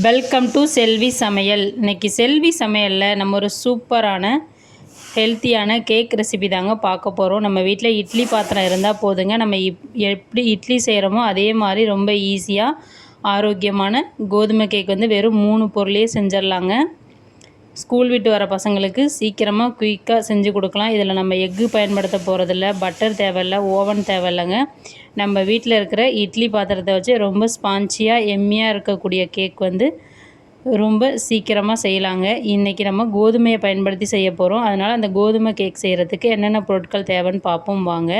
Welcome to செல்வி சமையல் இன்றைக்கி செல்வி சமையலில் நம்ம ஒரு சூப்பரான ஹெல்த்தியான கேக் ரெசிபி தாங்க பார்க்க போகிறோம் நம்ம வீட்டில் இட்லி பாத்திரம் இருந்தால் போதுங்க. நம்ம இப் எப்படி இட்லி செய்கிறோமோ அதே மாதிரி ரொம்ப ஈஸியாக ஆரோக்கியமான கோதுமை கேக் வந்து வெறும் மூணு பொருளையே செஞ்சிடலாங்க. ஸ்கூல் விட்டு வர பசங்களுக்கு சீக்கிரமாக குயிக்காக செஞ்சு கொடுக்கலாம். இதில் நம்ம எக்கு பயன்படுத்த போகிறதில்ல பட்டர் தேவையில்ல ஓவன் தேவையில்லைங்க. நம்ம வீட்டில் இருக்கிற இட்லி பாத்திரத்தை வச்சு ரொம்ப ஸ்பான்ச்சியாக எம்மியாக இருக்கக்கூடிய கேக் வந்து ரொம்ப சீக்கிரமாக செய்யலாங்க. இன்றைக்கி நம்ம கோதுமையை பயன்படுத்தி செய்ய போகிறோம் அதனால் அந்த கோதுமை கேக் செய்கிறதுக்கு என்னென்ன பொருட்கள் தேவைன்னு பார்ப்போம். வாங்க.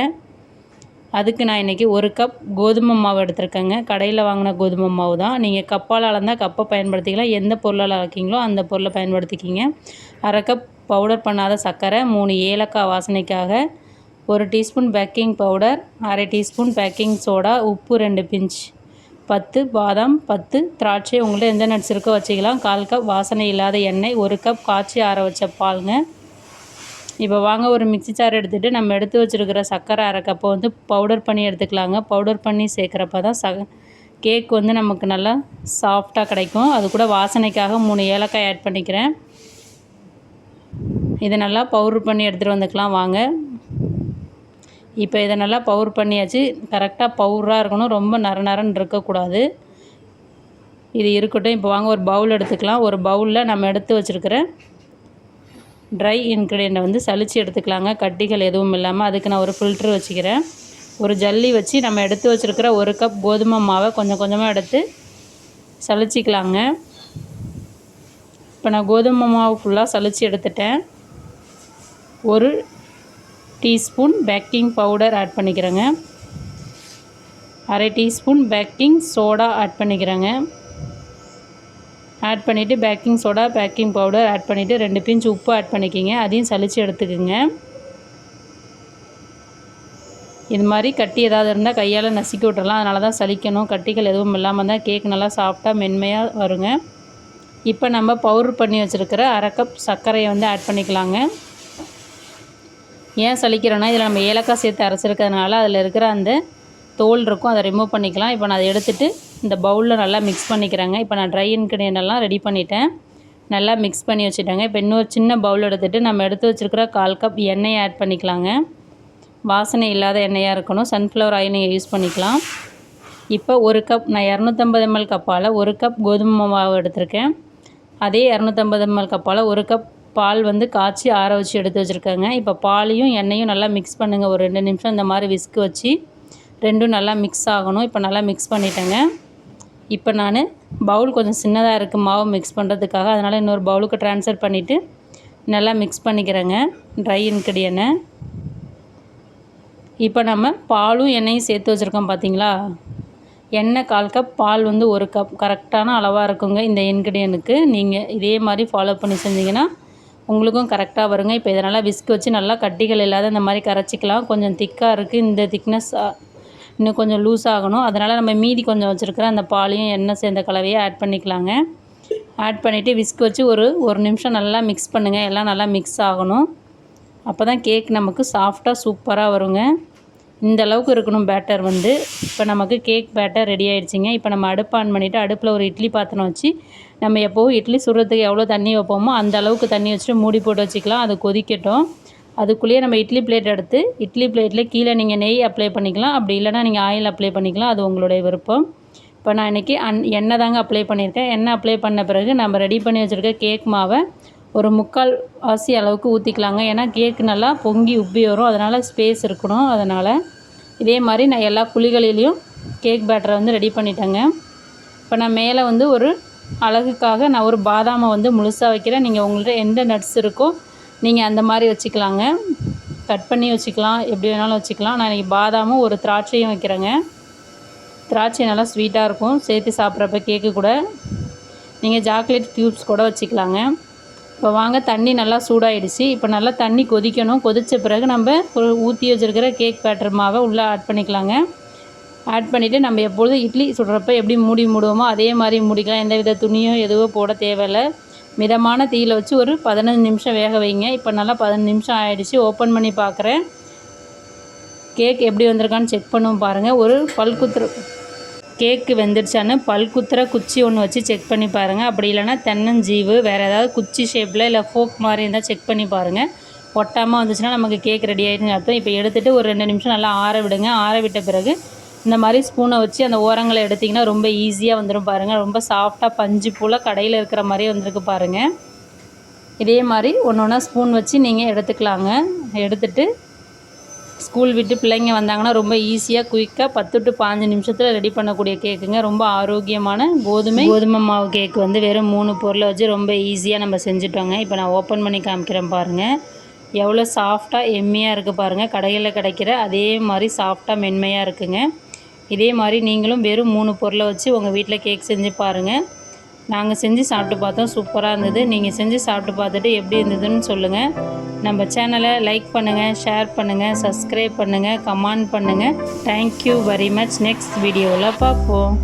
அதுக்கு நான் இன்றைக்கி ஒரு கப் கோதுமை மாவு எடுத்திருக்கேங்க. கடையில் வாங்கின கோதுமை மாவு தான். நீங்கள் கப்பால் அளந்தால் கப்பை பயன்படுத்திக்கலாம். எந்த பொருளால் அளக்கிங்களோ அந்த பொருளை பயன்படுத்திக்கிங்க. அரை கப் பவுடர் பண்ணாத சர்க்கரை மூணு ஏலக்காய் வாசனைக்காக ஒரு டீஸ்பூன் பேக்கிங் பவுடர் அரை டீஸ்பூன் பேக்கிங் சோடா உப்பு ரெண்டு பிஞ்ச் பத்து பாதாம் பத்து திராட்சை. உங்கள்கிட்ட எந்த நட்ஸ் இருக்கோ வச்சுக்கலாம். கால் கப் வாசனை இல்லாத எண்ணெய் ஒரு கப் காய்ச்சி ஆற வச்ச பாலுங்க. இப்போ வாங்க ஒரு மிக்ஸி சார் எடுத்துகிட்டு நம்ம எடுத்து வச்சுருக்கிற சர்க்கரை அரைக்கப்போ வந்து பவுடர் பண்ணி எடுத்துக்கலாங்க. பவுடர் பண்ணி சேர்க்குறப்ப தான் ச கேக் வந்து நமக்கு நல்லா சாஃப்டாக கிடைக்கும். அது கூட வாசனைக்காக மூணு ஏலக்காய் ஆட் பண்ணிக்கிறேன். இதை நல்லா பவுடர் பண்ணி எடுத்துகிட்டு வந்துக்கலாம் வாங்க. இப்போ இதை நல்லா பவுர் பண்ணியாச்சு. கரெக்டாக பவுராக இருக்கணும். ரொம்ப நர நரன்னு இருக்கக்கூடாது. இது இருக்கட்டும். இப்போ வாங்க ஒரு பவுல் எடுத்துக்கலாம். ஒரு பவுலில் நம்ம எடுத்து வச்சுருக்கிற ட்ரை இன்க்ரீடியண்ட்டை வந்து சளிச்சு எடுத்துக்கலாங்க. கட்டிகள் எதுவும் இல்லாமல் அதுக்கு நான் ஒரு ஃபில்ட்ரு வச்சுக்கிறேன். ஒரு ஜல்லி வச்சு நம்ம எடுத்து வச்சுருக்கிற ஒரு கப் கோதுமை மாவை கொஞ்சம் கொஞ்சமாக எடுத்து சலிச்சிக்கலாங்க இப்போ நான் கோதுமை மாவு ஃபுல்லாக சளிச்சு எடுத்துட்டேன். ஒரு டீஸ்பூன் பேக்கிங் பவுடர் ஆட் பண்ணிக்கிறேங்க. அரை டீஸ்பூன் பேக்கிங் சோடா ஆட் பண்ணிக்கிறேங்க. ஆட் பண்ணிவிட்டு baking soda baking powder add பண்ணிவிட்டு ரெண்டு பிஞ்ச் உப்பு ஆட் பண்ணிக்கிங்க. அதையும் சளிச்சு எடுத்துக்கோங்க. இது மாதிரி கட்டி ஏதாவது இருந்தால் கையால் நசுக்கி விட்டுறலாம். அதனால தான் சலிக்கணும் கட்டிகள் எதுவும் இல்லாமல் தான் கேக் நல்லா சாஃப்டாக மென்மையாக வருங்க. இப்போ நம்ம பவுடர் பண்ணி வச்சுருக்கிற அரை கப் சர்க்கரையை வந்து ஆட் பண்ணிக்கலாங்க. ஏன் சலிக்கிறோன்னா இதில் நம்ம ஏலக்காய் சேர்த்து அரைச்சிருக்கிறதுனால அதில் இருக்கிற அந்த தோல் இருக்கும். அதை ரிமூவ் பண்ணிக்கலாம். இப்போ நான் அதை எடுத்துகிட்டு இந்த பவுலில் நல்லா மிக்ஸ் பண்ணிக்கிறேங்க. இப்போ நான் ட்ரை இன்க்ரீடியன்ட் எல்லாம் ரெடி பண்ணிட்டேன். நல்லா மிக்ஸ் பண்ணி வச்சுட்டேங்க. இப்போ இன்னொரு சின்ன பவுல் எடுத்துகிட்டு நம்ம எடுத்து வச்சுருக்கிற கால் கப் எண்ணெயை ஆட் பண்ணிக்கலாங்க. வாசனை இல்லாத எண்ணெயாக இருக்கணும். சன்ஃப்ளவர் ஆயில் நீங்கள் யூஸ் பண்ணிக்கலாம். இப்போ ஒரு கப் நான் இரநூத்தம்பது எம்எல் கப்பால் ஒரு கப் கோதுமை மாவு எடுத்திருக்கேன். அதே இரநூத்தம்பது எம்எல் கப்பால் ஒரு கப் பால் வந்து காய்ச்சி ஆற வச்சு எடுத்து வச்சுருக்கேங்க. இப்போ பாலையும் எண்ணெயும் நல்லா மிக்ஸ் பண்ணுங்கள் ஒரு ரெண்டு நிமிஷம் இந்த மாதிரி விஸ்க் வச்சு ரெண்டும் நல்லா மிக்ஸ் ஆகணும். இப்போ நல்லா மிக்ஸ் பண்ணிட்டேங்க. இப்போ நான் பவுல் கொஞ்சம் சின்னதாக இருக்குது மாவு மிக்ஸ் பண்ணுறதுக்காக அதனால் இன்னொரு பவுலுக்கு ட்ரான்ஸ்ஃபர் பண்ணிவிட்டு நல்லா மிக்ஸ் பண்ணிக்கிறேங்க ட்ரை இன்க்ரீடியனை இப்போ நம்ம பாலும் எண்ணெயும் சேர்த்து வச்சுருக்கோம் பார்த்தீங்களா எண்ணெய் கால் கப் பால் வந்து ஒரு கப் கரெக்டான அளவாக இருக்குங்க இந்த இன்க்ரீடியனுக்கு நீங்கள் இதே மாதிரி ஃபாலோ பண்ணி செஞ்சிங்கன்னா உங்களுக்கும் கரெக்டாக வருங்க. இப்போ இதை நல்லா விஸ்க் வச்சு நல்லா கட்டிகள் இல்லாத இந்த மாதிரி கரைச்சிக்கலாம். கொஞ்சம் திக்காக இருக்குது இந்த திக்னஸ் இன்னும் கொஞ்சம் லூஸ் ஆகணும். அதனால் நம்ம மீதி கொஞ்சம் வச்சுருக்கிற அந்த பாலையும் எண்ணெய் சேர்ந்த கலவையை ஆட் பண்ணிக்கலாங்க. ஆட் பண்ணிவிட்டு விஸ்க் வச்சு ஒரு ஒரு நிமிஷம் நல்லா மிக்ஸ் பண்ணுங்கள் எல்லாம் நல்லா மிக்ஸ் ஆகணும். அப்போ தான் கேக் நமக்கு சாஃப்டாக சூப்பராக வருங்க. இந்த அளவுக்கு இருக்கணும் பேட்டர் வந்து. இப்போ நமக்கு கேக் பேட்டர் ரெடி ஆகிடுச்சிங்க இப்போ நம்ம அடுப்பு ஆன் பண்ணிவிட்டு அடுப்பில் ஒரு இட்லி பாத்திரம் வச்சு நம்ம எப்போவும் இட்லி சுடுறதுக்கு எவ்வளோ தண்ணி வைப்போமோ அந்த அளவுக்கு தண்ணி வச்சுட்டு மூடி போட்டு வச்சுக்கலாம். அது கொதிக்கட்டும். அதுக்குள்ளேயே நம்ம இட்லி பிளேட் எடுத்து இட்லி பிளேட்டில் கீழே நீங்கள் நெய் அப்ளை பண்ணிக்கலாம். அப்படி இல்லைனா நீங்கள் ஆயில் அப்ளை பண்ணிக்கலாம். அது உங்களுடைய விருப்பம். இப்போ நான் இன்றைக்கி அன் எண்ணெய் தாங்க அப்ளை பண்ணியிருக்கேன். எண்ணெய் அப்ளை பண்ண பிறகு நம்ம ரெடி பண்ணி வச்சுருக்க கேக் மாவை ஒரு முக்கால் வாசி அளவுக்கு ஊற்றிக்கலாங்க ஏன்னா கேக் நல்லா பொங்கி உப்பி வரும். அதனால் ஸ்பேஸ் இருக்கணும். அதனால் இதே மாதிரி நான் எல்லா குழிகளிலையும் கேக் பேட்டரை வந்து ரெடி பண்ணிட்டேங்க. இப்போ நான் மேலே வந்து ஒரு அழகுக்காக நான் ஒரு பாதாமை வந்து முழுசாக வைக்கிறேன். நீங்கள் உங்கள்கிட்ட எந்த நட்ஸ் இருக்கோ நீங்கள் அந்த மாதிரி வச்சுக்கலாங்க. கட் பண்ணி வச்சுக்கலாம். எப்படி வேணாலும் வச்சுக்கலாம். நான் இன்றைக்கி பாதாமும் ஒரு திராட்சையும் வைக்கிறேங்க. திராட்சை நல்லா ஸ்வீட்டாக இருக்கும். சேர்த்து சாப்பிட்றப்ப கேக்கு கூட. நீங்கள் சாக்லேட் க்யூப்ஸ் கூட வச்சுக்கலாங்க. இப்போ வாங்க தண்ணி நல்லா சூடாயிடுச்சு. இப்போ நல்லா தண்ணி கொதிக்கணும். கொதித்த பிறகு நம்ம ஒரு ஊற்றி வச்சுருக்கிற கேக் பேட்டர் மாவை உள்ளே ஆட் பண்ணிக்கலாங்க. ஆட் பண்ணிவிட்டு நம்ம எப்பொழுதும் இட்லி சுடுறப்ப எப்படி மூடி மூடுவோமோ அதே மாதிரி மூடிக்கலாம். எந்த வித துணியும் எதுவும் போட தேவையில்லை. மிதமான தீயில் வச்சு ஒரு பதினஞ்சு நிமிஷம் வேக வைங்க. இப்போ நல்லா பதினஞ்சு நிமிஷம் ஆகிடுச்சி ஓப்பன் பண்ணி பார்க்குறேன் கேக் எப்படி வந்திருக்கான்னு செக் பண்ணுவோம் பாருங்கள் ஒரு பல்குத்துற கேக்கு வெந்துருச்சான்னு பல்குத்துற குச்சி ஒன்று வச்சு செக் பண்ணி பாருங்கள் அப்படி இல்லைன்னா தென்னஞ்சீவு வேறு ஏதாவது குச்சி ஷேப்பில் இல்லை ஃபோக் மாதிரி இருந்தால் செக் பண்ணி பாருங்கள் ஒட்டாமல் வந்துச்சுன்னா நமக்கு கேக் ரெடி ஆகிடுன்னு அர்த்தம். இப்போ எடுத்துகிட்டு ஒரு ரெண்டு நிமிஷம் நல்லா ஆற விடுங்க. ஆற விட்ட பிறகு இந்த மாதிரி ஸ்பூனை வச்சு அந்த ஓரங்களை எடுத்திங்கன்னா ரொம்ப ஈஸியாக வந்துடும் பாருங்கள் ரொம்ப சாஃப்டாக பஞ்சு போல் கடையில் இருக்கிற மாதிரியே வந்திருக்கு பாருங்கள் இதே மாதிரி ஒன்று ஒன்றா ஸ்பூன் வச்சு நீங்கள் எடுத்துக்கலாங்க. எடுத்துட்டு ஸ்கூல் விட்டு பிள்ளைங்க வந்தாங்கன்னா ரொம்ப ஈஸியாக குயிக்காக பத்து டு பாஞ்சு நிமிஷத்தில் ரெடி பண்ணக்கூடிய கேக்குங்க ரொம்ப ஆரோக்கியமான கோதுமை. கோதுமை மாவு கேக் வந்து வெறும் மூணு பொருளை வச்சு ரொம்ப ஈஸியாக நம்ம செஞ்சுட்டோங்க. இப்போ நான் ஓப்பன் பண்ணி காமிக்கிறேன் பாருங்கள் எவ்வளோ சாஃப்டாக எம்மியாக இருக்குது பாருங்கள் கடையில் கிடைக்கிற அதே மாதிரி சாஃப்டாக மென்மையாக இருக்குங்க. இதே மாதிரி நீங்களும் வெறும் மூணு பொருளை வச்சு உங்கள் வீட்டில் கேக் செஞ்சு பாருங்கள் நாங்கள் செஞ்சு சாப்பிட்டு பார்த்தோம். சூப்பராக இருந்தது. நீங்கள் செஞ்சு சாப்பிட்டு பார்த்துட்டு எப்படி இருந்ததுன்னு சொல்லுங்கள் நம்ம சேனலை லைக் பண்ணுங்கள் ஷேர் பண்ணுங்கள் சப்ஸ்கிரைப் பண்ணுங்கள் கமெண்ட் பண்ணுங்கள் தேங்க்யூ வெரி மச் நெக்ஸ்ட் வீடியோவில் பார்ப்போம்.